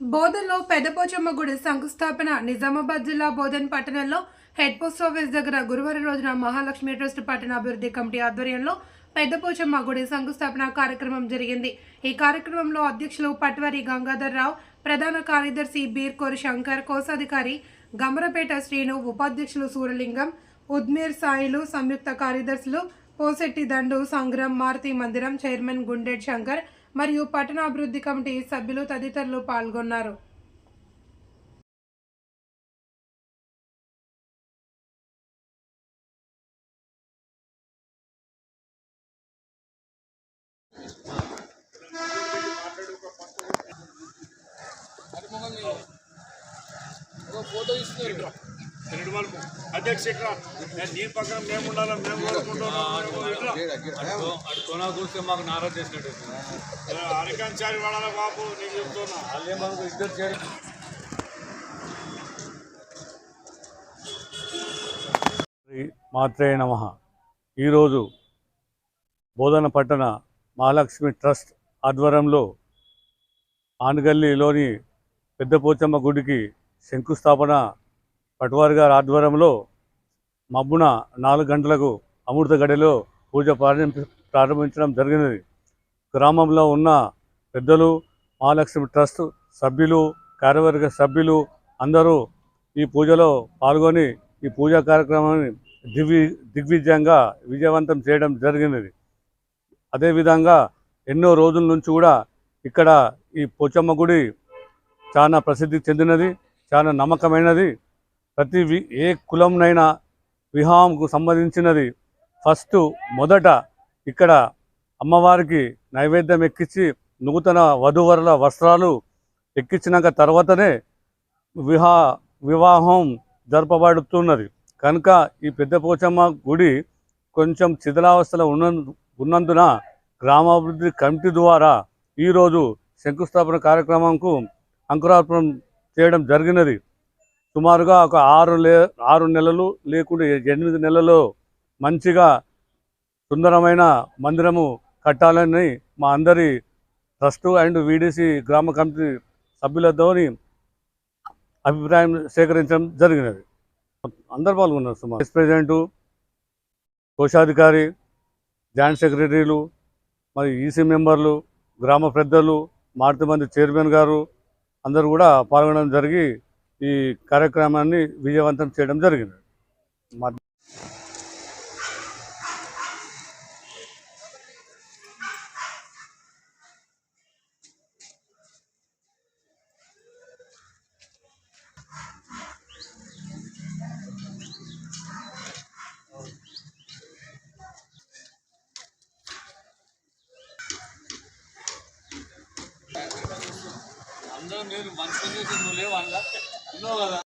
బోధన్లో పెద్దపోచమ్మ గుడి శంకుస్థాపన నిజామాబాద్ జిల్లా బోధన్ పట్టణంలో హెడ్ పోస్ట్ ఆఫీస్ దగ్గర గురువారం రోజున మహాలక్ష్మి ట్రస్ట్ పట్టణ అభివృద్ధి కమిటీ ఆధ్వర్యంలో పెద్దపోచమ్మ గుడి శంకుస్థాపన కార్యక్రమం జరిగింది. ఈ కార్యక్రమంలో అధ్యక్షులు పట్వారి గంగాధర్ రావు ప్రధాన కార్యదర్శి బీర్కోర్ శంకర్ కోశాధికారి గమరపేట శ్రీను ఉపాధ్యక్షులు సూరలింగం ఉద్మీర్ సాయిలు సంయుక్త కార్యదర్శులు పోసెట్టి దండు సంగ్రం మారుతి మందిరం చైర్మన్ గుండెడ్ శంకర్ మరియు పట్టణాభివృద్ధి కమిటీ సభ్యులు తదితరులు పాల్గొన్నారు. రెండు వాళ్ళు అధ్యక్ష ఇక్కడ. నేను నీ పక్కన మేము ఉండాలి? మేము కోరుకుంటున్నాం. అడుగుతున్నా కూర్చొని మాకు నారా చేసినట్టు అరకంచారి వాడాలి బాబు నీకు చెప్తున్నా. వాళ్ళే మనకు ఇద్దరు చేయడం శ్రీ మాత్రే నమ. ఈరోజు బోధన పట్టణ మహాలక్ష్మి ట్రస్ట్ ఆధ్వర్యంలో ఆనగల్లిలోని పెద్ద పోచమ్మ గుడికి శంకుస్థాపన పట్వారి గారి ఆధ్వర్యంలో మబ్బున నాలుగు గంటలకు అమృత గడిలో పూజ ప్రారంభి ప్రారంభించడం జరిగినది. గ్రామంలో ఉన్న పెద్దలు మహాలక్ష్మి ట్రస్ట్ సభ్యులు కార్యవర్గ సభ్యులు అందరూ ఈ పూజలో పాల్గొని ఈ పూజా కార్యక్రమాన్ని దిగ్వి దిగ్విజయంగా విజయవంతం చేయడం జరిగినది. అదేవిధంగా ఎన్నో రోజుల నుంచి కూడా ఇక్కడ ఈ పోచమ్మ గుడి చాలా ప్రసిద్ధి చెందినది చాలా నమ్మకమైనది. ప్రతి ఏ కులంనైనా వివాహంకు సంబంధించినది. ఫస్ట్ మొదట ఇక్కడ అమ్మవారికి నైవేద్యం ఎక్కించి నూతన వధూవరుల వస్త్రాలు ఎక్కించినాక తర్వాతనే వివా వివాహం జరపబడుతున్నది. కనుక ఈ పెద్ద పోచమ్మ గుడి కొంచెం శిథిలావస్థలో ఉన్న ఉన్నందున గ్రామాభివృద్ధి కమిటీ ద్వారా ఈరోజు శంకుస్థాపన కార్యక్రమంకు అంకురార్పణం చేయడం జరిగినది. సుమారుగా ఒక ఆరు లే ఆరు నెలలు లేకుంటే ఎనిమిది నెలలు మంచిగా సుందరమైన మందిరము కట్టాలని మా అందరి ట్రస్ట్ అండ్ వీడీసీ గ్రామ కమిటీ సభ్యులతోని అభిప్రాయం సేకరించడం జరిగినది. అందరు పాల్గొన్నారు సుమారు. వైస్ ప్రెసిడెంటు కోశాధికారి జాయింట్ సెక్రటరీలు మరి ఈసీ మెంబర్లు గ్రామ పెద్దలు మారుతి మంది చైర్మన్ గారు అందరు కూడా పాల్గొనడం జరిగి ఈ కార్యక్రమాన్ని విజయవంతం చేయడం జరిగింది. అందరూ నేను మంచి నువ్వు లేవు అందులో No, no.